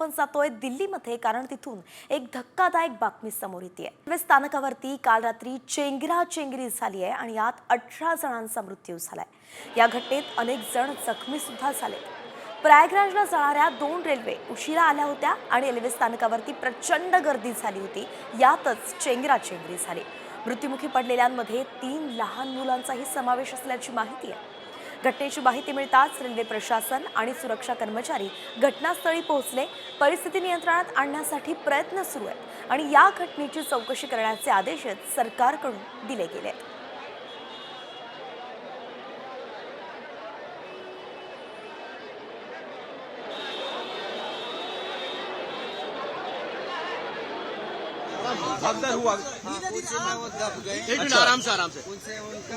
पण जातोय दिल्लीमध्ये कारण तिथून एक धक्कादायक बातमी समोर येते रेल्वे स्थानकावरती काल रात्री चेंगरा चेंगरी झाली आहे आणि यात अठरा जणांचा मृत्यू झालाय. या घटनेत अनेक जण जखमी सुद्धा झाले प्रयागराजला जाणाऱ्या दोन रेल्वे उशिरा आल्या होत्या आणि रेल्वे स्थानकावरती प्रचंड गर्दी झाली होती. यातच चेंगरा चेंगरी झाली. मृत्युमुखी पडलेल्यांमध्ये तीन लहान मुलांचाही समावेश असल्याची माहिती आहे. घटनेची माहिती मिळताच रेल्वे प्रशासन आणि सुरक्षा कर्मचारी घटनास्थळी पोहोचले. परिस्थिती नियंत्रणात आणण्यासाठी प्रयत्न सुरू आहेत आणि या घटनेची चौकशी करण्याचे आदेशच सरकारकडून दिले गेले आहेत. अंदर हुआ। एक मिनट आराम से आराम से। उनसे उनकी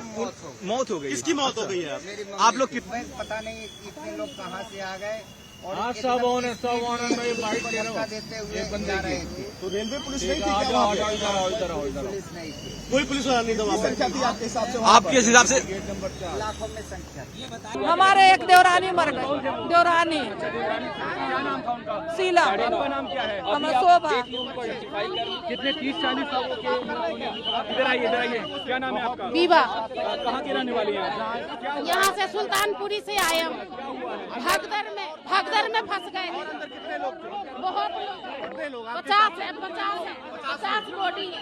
मौत हो गई। हो किसकी मौत हो गई है? आप लोग मैं पता नहीं इतने लोग कहाँ से आ गए। हाँ, सब है, है, ये बाइक रहा हूँ। एक बंदे की। तो रेलवे पुलिस नहीं थी क्या आ वहाँ इधर आओ, इधर आओ, कोई इधर पुलिस नहीं थी। कोई पुलिस वाला नहीं था वहाँ संख्या पे? थी आपके हिसाब से आपके हिसाब से? गेट नंबर चार। लाखों में संख्या हमारे एक देवरानी मर गई देवरानी। शीला आपका नाम क्या है? हमें शोभा कितने तीस चालीस इधर आइए इधर आइए। क्या नाम है आपका? बीबा कहाँ की रहने वाली है? यहाँ से सुल्तानपुरी से आए हम। भगदर में भगदर में फंस गए बहुत लोग। पचास है पचास है पचास बॉडी है।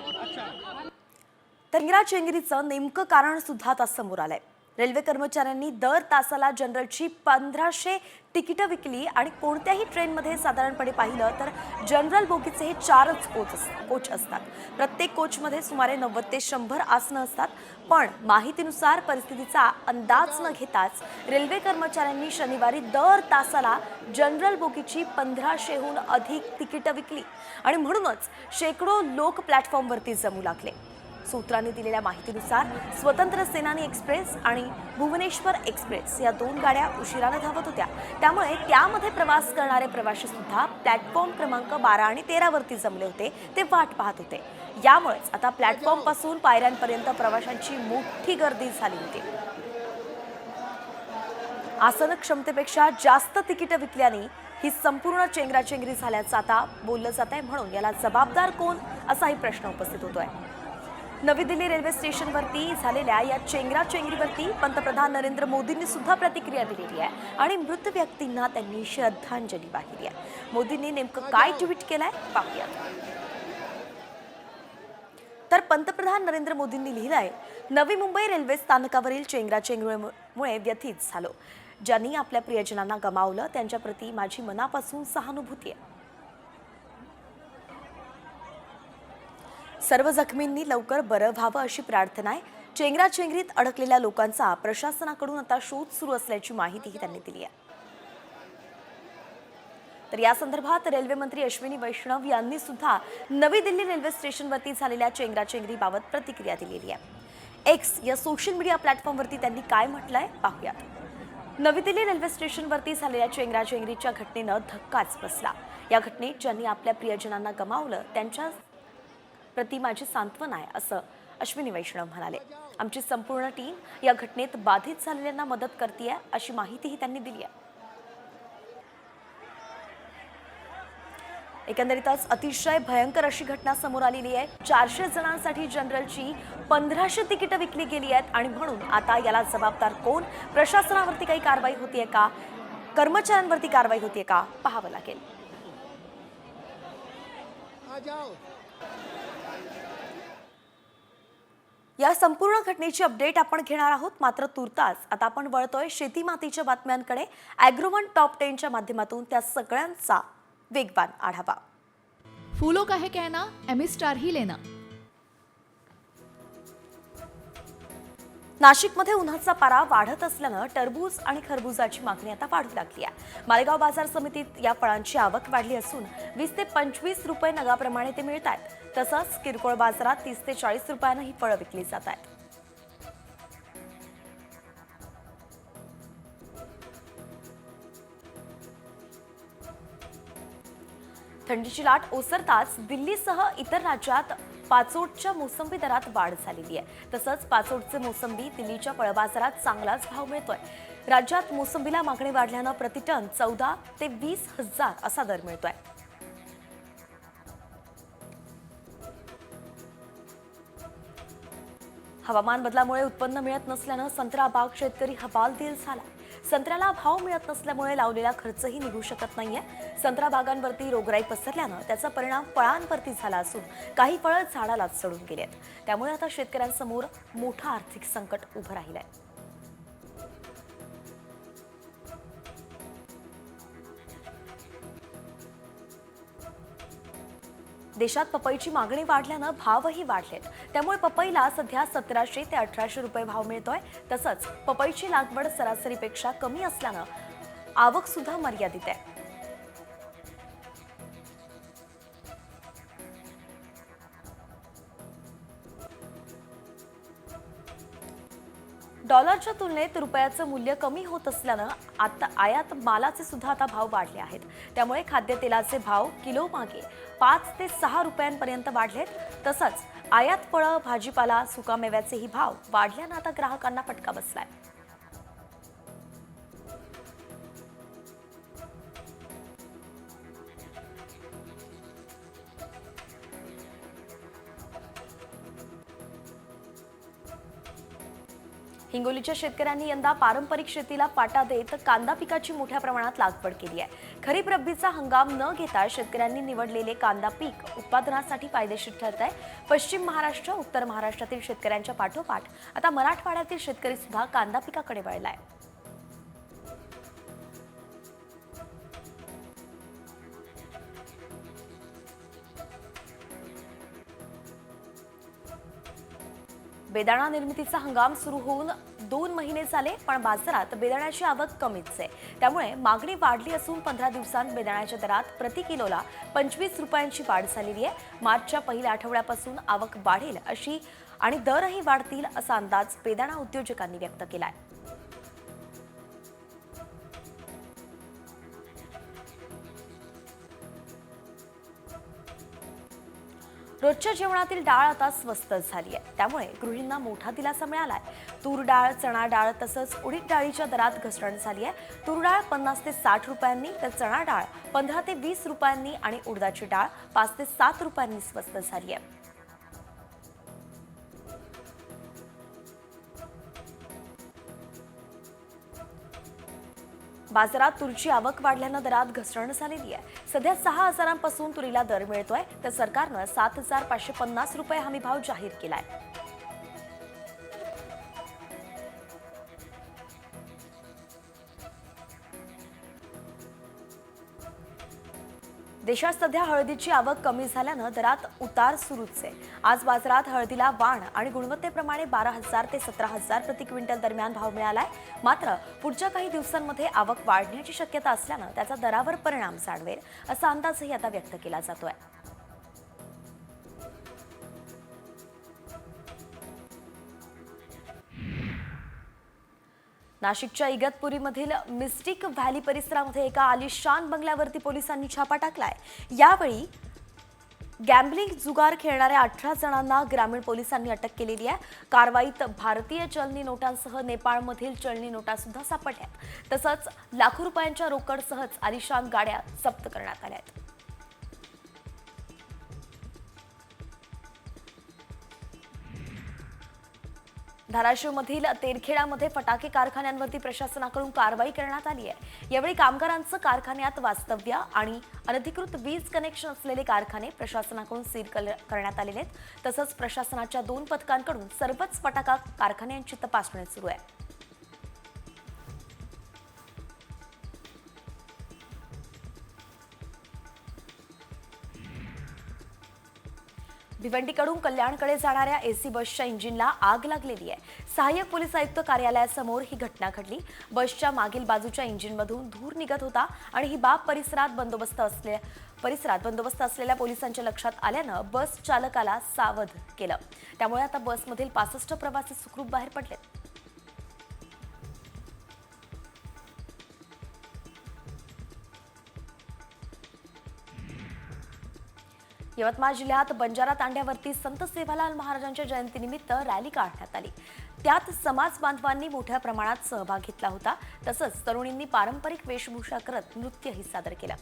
तंगिरा चेंगरीचं नेमकं कारण सुद्धा आता समोर आलंय. रेल्वे कर्मचाऱ्यांनी दर तासाला जनरलची पंधराशे तिकीटं विकली आणि कोणत्याही ट्रेनमध्ये साधारणपणे पाहिलं तर जनरल बोगीचे हे चारच कोच कोच असतात. प्रत्येक कोचमध्ये सुमारे नव्वद ते शंभर आसनं असतात. पण माहितीनुसार परिस्थितीचा अंदाज न घेताच रेल्वे कर्मचाऱ्यांनी शनिवारी दर तासाला जनरल बोगीची पंधराशेहून अधिक तिकीटं विकली. आणि म्हणूनच शेकडो लोक प्लॅटफॉर्मवरती जमू लागले. सूत्रांनी दिलेल्या माहितीनुसार स्वतंत्र सेनानी एक्सप्रेस आणि भुवनेश्वर एक्सप्रेस या दोन गाड्या उशिराने धावत होत्या. त्यामुळे त्यामध्ये प्रवास करणारे प्रवाशी सुद्धा प्लॅटफॉर्म क्रमांक बारा आणि तेरावरती जमले होते ते वाट पाहत होते. यामुळेच आता प्लॅटफॉर्मपासून पायऱ्यांपर्यंत प्रवाशांची मोठी गर्दी झाली होती. आसन क्षमतेपेक्षा जास्त तिकीटं विकल्याने ही संपूर्ण चेंगराचेंगरी झाल्याचं आता बोललं जात आहे म्हणून याला जबाबदार कोण असाही प्रश्न उपस्थित होतोय. नवी दिल्ली रेल्वे स्टेशनवरती झालेल्या या चेंगराचेंगरीवरती पंतप्रधान नरेंद्र मोदींनी सुद्धा प्रतिक्रिया दिलेली आहे आणि मृत व्यक्तींना त्यांनी श्रद्धांजली वाहिली आहे. मोदींनी नेमकं काय ट्विट केलंय पाहूया तर पंतप्रधान नरेंद्र मोदींनी लिहिलंय नवी मुंबई रेल्वे स्थानकावरील चेंगराचेंगरीमुळे व्यथित झालो. ज्यांनी आपल्या प्रियजनांना गमावलं त्यांच्याप्रती माझी मनापासून सहानुभूती आहे. सर्व जखमींनी लवकर बरं व्हावं अशी प्रार्थना आहे. चेंगराचेंगरीत अडकलेल्या लोकांचा प्रशासनाकडून आता शोध सुरू असल्याची माहितीही त्यांनी दिली आहे. तर या संदर्भात रेल्वे मंत्री अश्विनी वैष्णव यांनी सुद्धा नवी दिल्ली रेल्वे स्टेशनवरती झालेल्या चेंगराचेंगरीबाबत प्रतिक्रिया दिलेली आहे. एक्स या सोशल मीडिया प्लॅटफॉर्मवरती त्यांनी काय म्हटलंय पाहूयात. नवी दिल्ली रेल्वे स्टेशनवरती झालेल्या चेंगराचेंगरीच्या घटनेनं धक्काच बसला. या घटनेत ज्यांनी आपल्या प्रियजनांना गमावलं त्यांच्या प्रति माझी सांत्वन आहे असं अश्विनी वैष्णव म्हणाले. आमची संपूर्ण टीम या घटनेत बाधित झालेल्यांना मदत करते अशी माहितीही त्यांनी दिली आहे. एकंदरीतच अतिशय भयंकर अशी घटना समोर आलेली आहे. चारशे जणांसाठी जनरलची पंधराशे तिकीटं विकली गेली आहेत आणि म्हणून आता याला जबाबदार कोण? प्रशासनावरती काही कारवाई होतीये का? कर्मचाऱ्यांवरती कारवाई होतीये का? पाहावं लागेल. या संपूर्ण घटनेची अपडेट आपण घेणार आहोत मात्र तुर्तास. आता आपण वळतोय शेती मातीच्या बातम्यांकडे. अॅग्रोवन टॉप टेनच्या माध्यमातून त्या सगळ्यांचा वेगवान आढावा. फूलों का है कहना एमी स्टार ही लेना. नाशिकमध्ये उन्हाचा पारा वाढत असल्यानं टरबूज आणि खरबुजाची मागणी आता वाढू लागली आहे. मालेगाव बाजार समितीत या फळांची आवक वाढली असून वीस ते पंचवीस रुपये नगाप्रमाणे ते मिळत आहेत तसंच किरकोळ बाजारात तीस ते चाळीस रुपयानं ही फळं विकली जात आहेत. थंडीची लाट ओसरताच दिल्लीसह इतर राज्यात पाचोटच्या मोसंबी दरात वाढ झालेली आहे. तसंच पाचोटचे मोसंबी दिल्लीच्या फळबाजारात चांगलाच भाव मिळतोय. राज्यात मोसंबीला मागणी वाढल्यानं प्रतिटन चौदा ते वीस हजार असा दर मिळतोय. हवामान बदलामुळे उत्पन्न मिळत नसल्यानं संत्रा बाग शेतकरी हवालदिल झाला संत्र्याला भाव मिळत नसल्यामुळे लावलेला खर्चही निघू शकत नाहीये. संत्रा बागांवरती रोगराई पसरल्यानं त्याचा परिणाम फळांवरती झाला असून काही फळं झाडालाच चढून गेलेत. आहेत त्यामुळे आता शेतकऱ्यांसमोर मोठं आर्थिक संकट उभं राहिलंय. देशात पपईची मागणी वाढल्यानं भावही वाढलेत. त्यामुळे पपईला सध्या सतराशे ते अठराशे रुपये भाव मिळतोय. तसंच पपईची लागवड सरासरीपेक्षा कमी असल्यानं आवक सुद्धा मर्यादित आहे. डॉलरच्या तुलनेत रुपयाचं मूल्य कमी होत असल्यानं आता आयात मालाचे सुद्धा आता भाव वाढले आहेत. त्यामुळे खाद्यतेलाचे भाव किलो मागे. पाच ते सहा रुपयांपर्यंत वाढलेत. तसंच आयात फळं भाजीपाला सुकामेव्याचेही भाव वाढल्यानं आता ग्राहकांना फटका बसलाय. हिंगोलीच्या शेतकऱ्यांनी यंदा पारंपरिक शेतीला फाटा देत कांदा पिकाची मोठ्या प्रमाणात लागवड केली आहे. खरीप रब्बीचा हंगाम न घेता शेतकऱ्यांनी निवडलेले कांदा पीक उत्पादनासाठी फायदेशीर ठरत आहे. पश्चिम महाराष्ट्र उत्तर महाराष्ट्रातील शेतकऱ्यांच्या पाठोपाठ. आता मराठवाड्यातील शेतकरी सुद्धा कांदा पिकाकडे वळला आहे बेदाणा निर्मितीचा हंगाम सुरू होऊन दोन महिने झाले पण बाजारात बेदाण्याची आवक कमीच आहे. त्यामुळे मागणी वाढली असून पंधरा दिवसांत बेदाण्याच्या दरात प्रति किलोला पंचवीस रुपयांची वाढ झालेली आहे. मार्चच्या पहिल्या आठवड्यापासून आवक वाढेल अशी आणि दरही वाढतील असा अंदाज बेदाणा उद्योजकांनी व्यक्त केला आहे रोजच्या जेवणातील डाळ आता स्वस्त झाली आहे. त्यामुळे गृहिणींना मोठा दिलासा मिळालाय. तूर डाळ चणा डाळ तसंच उडीद डाळीच्या दरात घसरण झाली आहे. तूर डाळ पन्नास ते साठ रुपयांनी तर चणा डाळ पंधरा ते वीस रुपयांनी आणि उडदाची डाळ पाच ते सात रुपयांनी स्वस्त झाली आहे. बाजारात तुरीची आवक वाढल्यानं दरात घसरण झालेली आहे. सध्या सहा हजारांपासून तुरीला दर मिळतोय. तर सरकारनं सात हजार पाचशे पन्नास रुपये हमी भाव जाहीर केलाय. देशात सध्या हळदीची आवक कमी झाल्यानं दरात उतार सुरूच आहे. आज बाजारात हळदीला वाण आणि गुणवत्तेप्रमाणे बारा हजार ते सतरा हजार प्रति क्विंटल दरम्यान भाव मिळालाय. मात्र पुढच्या काही दिवसांमध्ये आवक वाढण्याची शक्यता असल्यानं त्याचा दरावर परिणाम जाणवेल असा अंदाजही आता व्यक्त केला जातोय. नाशिकच्या इगतपुरीमधील मिस्टिक व्हॅली परिसरामध्ये एका आलिशान बंगल्यावरती पोलिसांनी छापा टाकलाय. यावेळी गॅम्बलिंग जुगार खेळणाऱ्या अठरा जणांना ग्रामीण पोलिसांनी अटक केलेली आहे. कारवाईत भारतीय चलनी नोटांसह नेपाळमधील चलनी नोटा सुद्धा सापडल्या तसंच लाखो रुपयांच्या रोकडसहच आलिशान गाड्या जप्त करण्यात आल्या आहेत. धाराशिवमधील तेरखेडामध्ये फटाके कारखान्यांवरती प्रशासनाकडून कारवाई करण्यात आली आहे. यावेळी कामगारांचं कारखान्यात वास्तव्य आणि अनधिकृत वीज कनेक्शन असलेले कारखाने प्रशासनाकडून सील कल- करण्यात आलेले आहेत. तसंच प्रशासनाच्या दोन पथकांकडून सर्वच फटाका कारखान्यांची तपासणी सुरू आहे. भिवंडीकडून कल्याणकडे जाणाऱ्या एसी बसच्या इंजिनला आग लागलेली आहे. सहाय्यक पोलीस आयुक्त कार्यालयासमोर ही घटना घडली. बसच्या मागील बाजूच्या इंजिनमधून धूर निघत होता आणि ही बाब परिसरात बंदोबस्त असल्या परिसरात बंदोबस्त असलेल्या पोलिसांच्या लक्षात आल्यानं बस चालकाला सावध केलं. त्यामुळे आता बसमधील पासष्ट प्रवासी सुखरूप बाहेर पडलेत. यवतमाळ जिल्ह्यात बंजारा तांड्यावरती संत सेवालाल महाराजांच्या जयंतीनिमित्त रॅली काढण्यात आली. त्यात समाज बांधवांनी मोठ्या प्रमाणात सहभाग घेतला होता. तसंच तरुणींनी पारंपरिक वेशभूषा करत नृत्यही सादर केलं.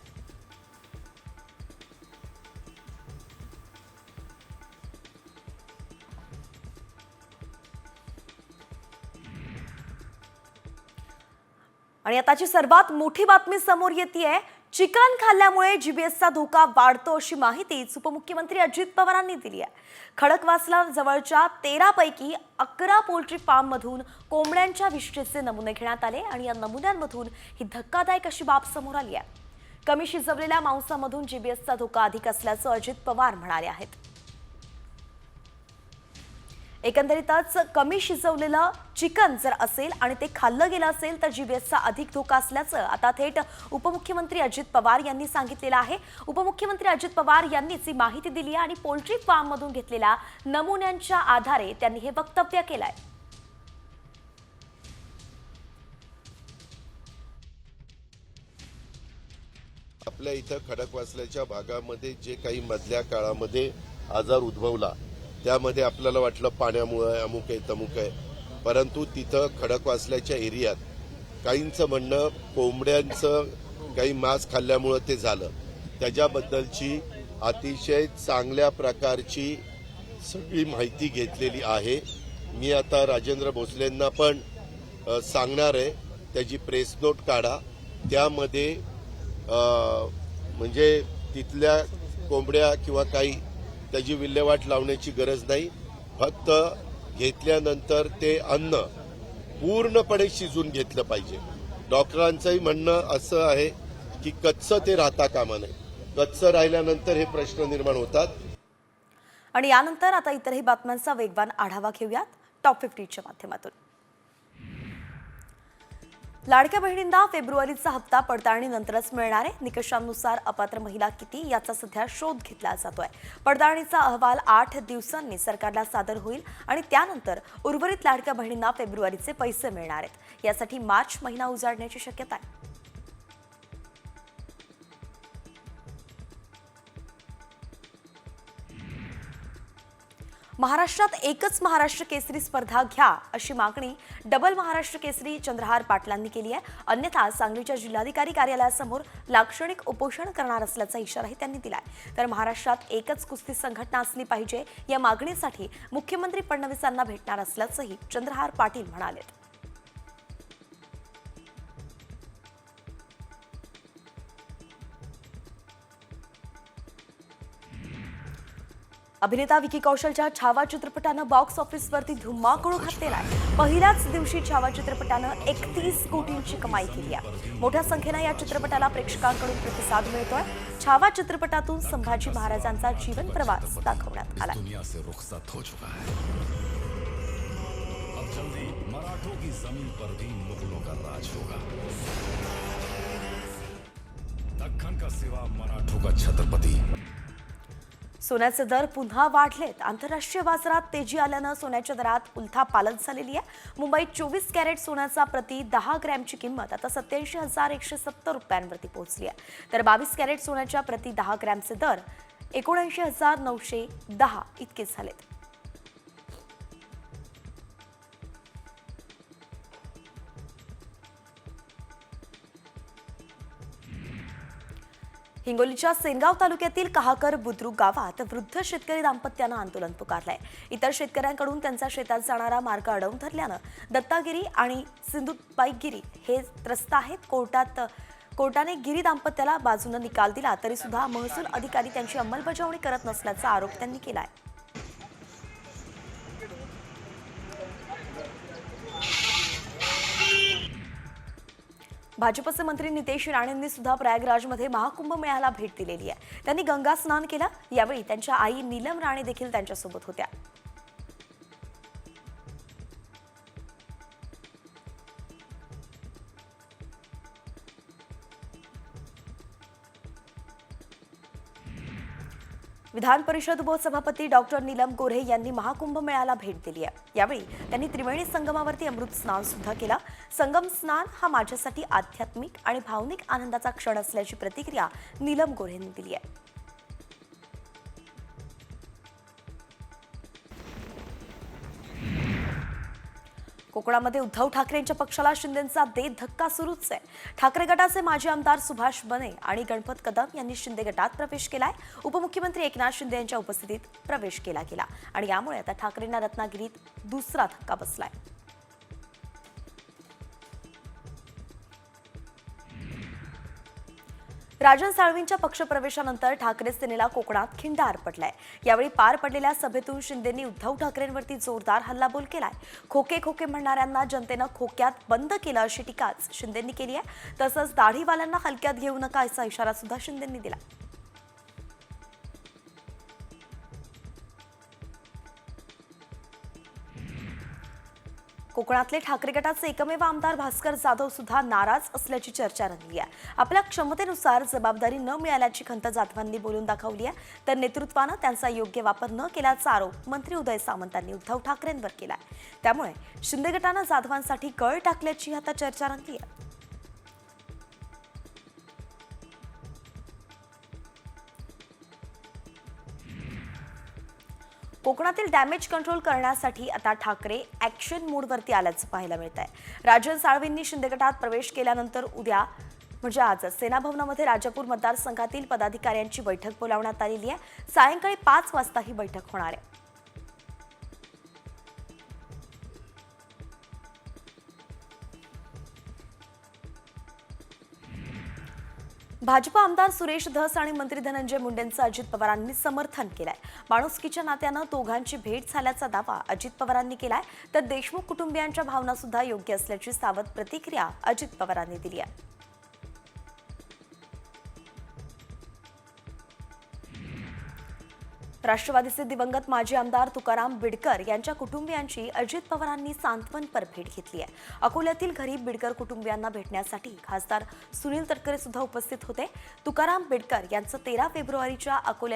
आणि आताची सर्वात मोठी बातमी समोर येते चिकन खाल्ल्यामुळे जीबीएसचा धोका वाढतो अशी माहितीच उपमुख्यमंत्री अजित पवारांनी दिली आहे. खडकवासला जवळच्या तेरापैकी अकरा पोल्ट्री फार्ममधून कोंबड्यांच्या विष्ठेचे नमुने घेण्यात आले आणि या नमुन्यांमधून ही धक्कादायक अशी बाब समोर आली आहे. कमी शिजवलेल्या मांसामधून जीबीएसचा धोका अधिक असल्याचं अजित पवार म्हणाले आहेत. एकंदरीतच कमी शिजवलेलं चिकन जर असेल आणि ते खाल्लं गेलं असेल तर जीवेसचा अधिक धोका असल्याचं आता थेट उपमुख्यमंत्री अजित पवार यांनी सांगितलेलं आहे. उपमुख्यमंत्री अजित पवार यांनीच ही माहिती दिली आहे आणि पोल्ट्री फार्ममधून घेतलेल्या नमुन्यांच्या आधारे त्यांनी हे वक्तव्य केलं आहे आपल्या इथं खडकवासल्याच्या भागामध्ये जे काही मधल्या काळामध्ये आजार उद्भवला त्यामध्ये आपल्याला वाटलं पाण्यामुळं आहे, अमुक आहे तमुक आहे. परंतु तिथं खडकवासल्याच्या एरियात काहींचं म्हणणं कोंबड्यांचं काही मांस खाल्ल्यामुळं ते झालं. त्याच्याबद्दलची अतिशय चांगल्या प्रकारची सगळी माहिती घेतलेली आहे. मी आता राजेंद्र भोसलेंना पण सांगणार आहे. त्याची प्रेस नोट काढा. त्यामध्ये म्हणजे तिथल्या कोंबड्या किंवा काही त्याची विल्हेवाट लावण्याची गरज नाही. फक्त घेतल्यानंतर ते अन्न पूर्णपणे शिजून घेतलं पाहिजे. डॉक्टरांचंही म्हणणं असं आहे की कच्चं ते राहता कामा नये. कच्चं राहिल्यानंतर हे प्रश्न निर्माण होतात. आणि यानंतर आता इतरही बातम्यांचा वेगवान आढावा घेऊयात. टॉप फिफ्टीच्या माध्यमातून. लाडक्या बहिणींना फेब्रुवारीचा हप्ता पडताळणीनंतरच मिळणार आहे निकषांनुसार अपात्र महिला किती याचा सध्या शोध घेतला जातोय. पडताळणीचा अहवाल आठ दिवसांनी सरकारला सादर होईल आणि त्यानंतर उर्वरित लाडक्या बहिणींना फेब्रुवारीचे पैसे मिळणार आहेत. यासाठी मार्च महिना उजाडण्याची शक्यता आहे. महाराष्ट्रात एकच महाराष्ट्र केसरी स्पर्धा घ्या अशी मागणी डबल महाराष्ट्र केसरी चंद्रहार पाटलांनी केली आहे. अन्यथा सांगलीच्या जिल्हाधिकारी कार्यालयासमोर लाक्षणिक उपोषण करणार असल्याचा इशाराही त्यांनी दिलाय. तर महाराष्ट्रात एकच कुस्ती संघटना असली पाहिजे या मागणीसाठी मुख्यमंत्री फडणवीसांना भेटणार असल्याचंही चंद्रहार पाटील म्हणाले अभिनेता विकी कौशलच्या छावा चित्रपटानं बॉक्स ऑफिसवरती धुमाकूळ घातलेला आहे. पहिल्याच दिवशी छावा चित्रपटानं एकतीस कोटींची कमाई केली आहे. मोठ्या संख्येनं या चित्रपटाला प्रेक्षकांकडून प्रतिसाद मिळतोय. छावा चित्रपटातून संभाजी महाराजांचा जीवन प्रवास दाखवण्यात आला हो मराठों की जमीन पर भी मुगलों का राज होगा। दक्खन का सिवा मराठों का छत्रपति। सोन्याचे दर पुन्हा वाढलेत. आंतरराष्ट्रीय बाजारात तेजी आल्यानं सोन्याच्या दरात उलथापालट झालेली आहे. मुंबईत चोवीस कॅरेट सोन्याचा प्रति दहा ग्रॅमची किंमत आता सत्याऐंशी हजार एकशे सत्तर रुपयांवरती पोहोचली आहे. तर बावीस कॅरेट सोन्याच्या प्रति दहा ग्रॅमचे दर एकोणऐंशी हजार नऊशे दहा इतके झालेत. हिंगोलीच्या सेनगाव तालुक्यातील कहाकर बुद्रुक गावात वृद्ध शेतकरी दाम्पत्यानं आंदोलन पुकारलंय. इतर शेतकऱ्यांकडून त्यांचा शेतात जाणारा मार्ग अडवून धरल्यानं दत्तागिरी आणि सिंधुबाईगिरी हे त्रस्त आहेत. कोर्टात कोर्टाने गिरी दाम्पत्याला बाजूनं निकाल दिला तरी सुद्धा महसूल अधिकारी त्यांची अंमलबजावणी करत नसल्याचा आरोप त्यांनी केलाय. भाजपचे मंत्री नितेश राणेंनी सुद्धा प्रयागराजमध्ये महाकुंभ मेळ्याला भेट दिलेली आहे. त्यांनी गंगा स्नान केलं. यावेळी त्यांच्या आई नीलम राणे देखील त्यांच्यासोबत होत्या. विधान परिषद उपसभापती डॉक्टर नीलम गोऱ्हे यांनी महाकुंभ मेळ्याला भेट दिली आहे. यावेळी त्यांनी त्रिवेणी संगमावरती अमृत स्नान सुद्धा केला. संगम स्नान हा माझ्यासाठी आध्यात्मिक आणि भावनिक आनंदाचा क्षण असल्याची प्रतिक्रिया नीलम गोऱ्हेंनी दिली आहे. कोकणामध्ये उद्धव ठाकरेंच्या पक्षाला शिंदेचा देत धक्का सुरूच आहे. ठाकरे गटाचे माजी आमदार सुभाष बने आणि गणपत कदम यांनी शिंदे गटात प्रवेश केलाय. उपमुख्यमंत्री एकनाथ शिंदे यांच्या उपस्थितीत प्रवेश केला गेला. आणि यामुळे आता ठाकरेंना रत्नागिरीत दुसरा धक्का बसलाय. राजन साळवींच्या पक्षप्रवेशानंतर ठाकरे सेनेला कोकणात खिंड आरपटलाय. यावेळी पार पडलेल्या सभेतून शिंदेंनी उद्धव ठाकरेंवरती जोरदार हल्लाबोल केलाय. खोके खोके म्हणणाऱ्यांना जनतेनं खोक्यात बंद केलं अशी टीकाच शिंदेंनी केली आहे. तसंच दाढीवाल्यांना हलक्यात घेऊ नका असा इशारा सुद्धा शिंदेंनी दिला. कोकणातले ठाकरे गटाचे एकमेव आमदार भास्कर जाधव सुद्धा नाराज असल्याची चर्चा रंगली आहे. आपल्या क्षमतेनुसार जबाबदारी न मिळाल्याची खंत जाधवांनी बोलून दाखवली आहे. तर नेतृत्वानं त्यांचा योग्य वापर न केल्याचा आरोप मंत्री उदय सामंतांनी उद्धव ठाकरेंवर केला आहे त्यामुळे शिंदे गटानं जाधवांसाठी कळ टाकल्याची आता चर्चा रंगली आहे. कोकणातील डॅमेज कंट्रोल करण्यासाठी आता ठाकरे ॲक्शन मोडवरती आल्याचं पाहायला मिळत आहे राजन साळवींनी शिंदे गटात प्रवेश केल्यानंतर उद्या म्हणजे आज सेना भवनामध्ये राजापूर मतदारसंघातील पदाधिकाऱ्यांची बैठक बोलावण्यात आलेली आहे. सायंकाळी पाच वाजता ही बैठक होणार आहे. भाजपा आमदार सुरेश धस आणि मंत्री धनंजय मुंडेंचं अजित पवारांनी समर्थन केलंय. माणुसकीच्या नात्यानं दोघांची भेट झाल्याचा दावा अजित पवारांनी केलाय. तर देशमुख कुटुंबियांच्या भावना सुद्धा योग्य असल्याची सावध प्रतिक्रिया अजित पवारांनी दिली आहे. राष्ट्रवादीचे दिवंगत माजी आमदार तुकाराम बिडकर यांच्या कुटुंबियांची अजित पवारांनी सांत्वनपर भेट घेतली आहे. अकोल्यातील घरी बिडकर कुटुंबियांना भेटण्यासाठी खासदार सुनील तटकरे सुद्धा उपस्थित होते. तुकाराम बिडकर यांचं तेरा फेब्रुवारीच्या अकोल्या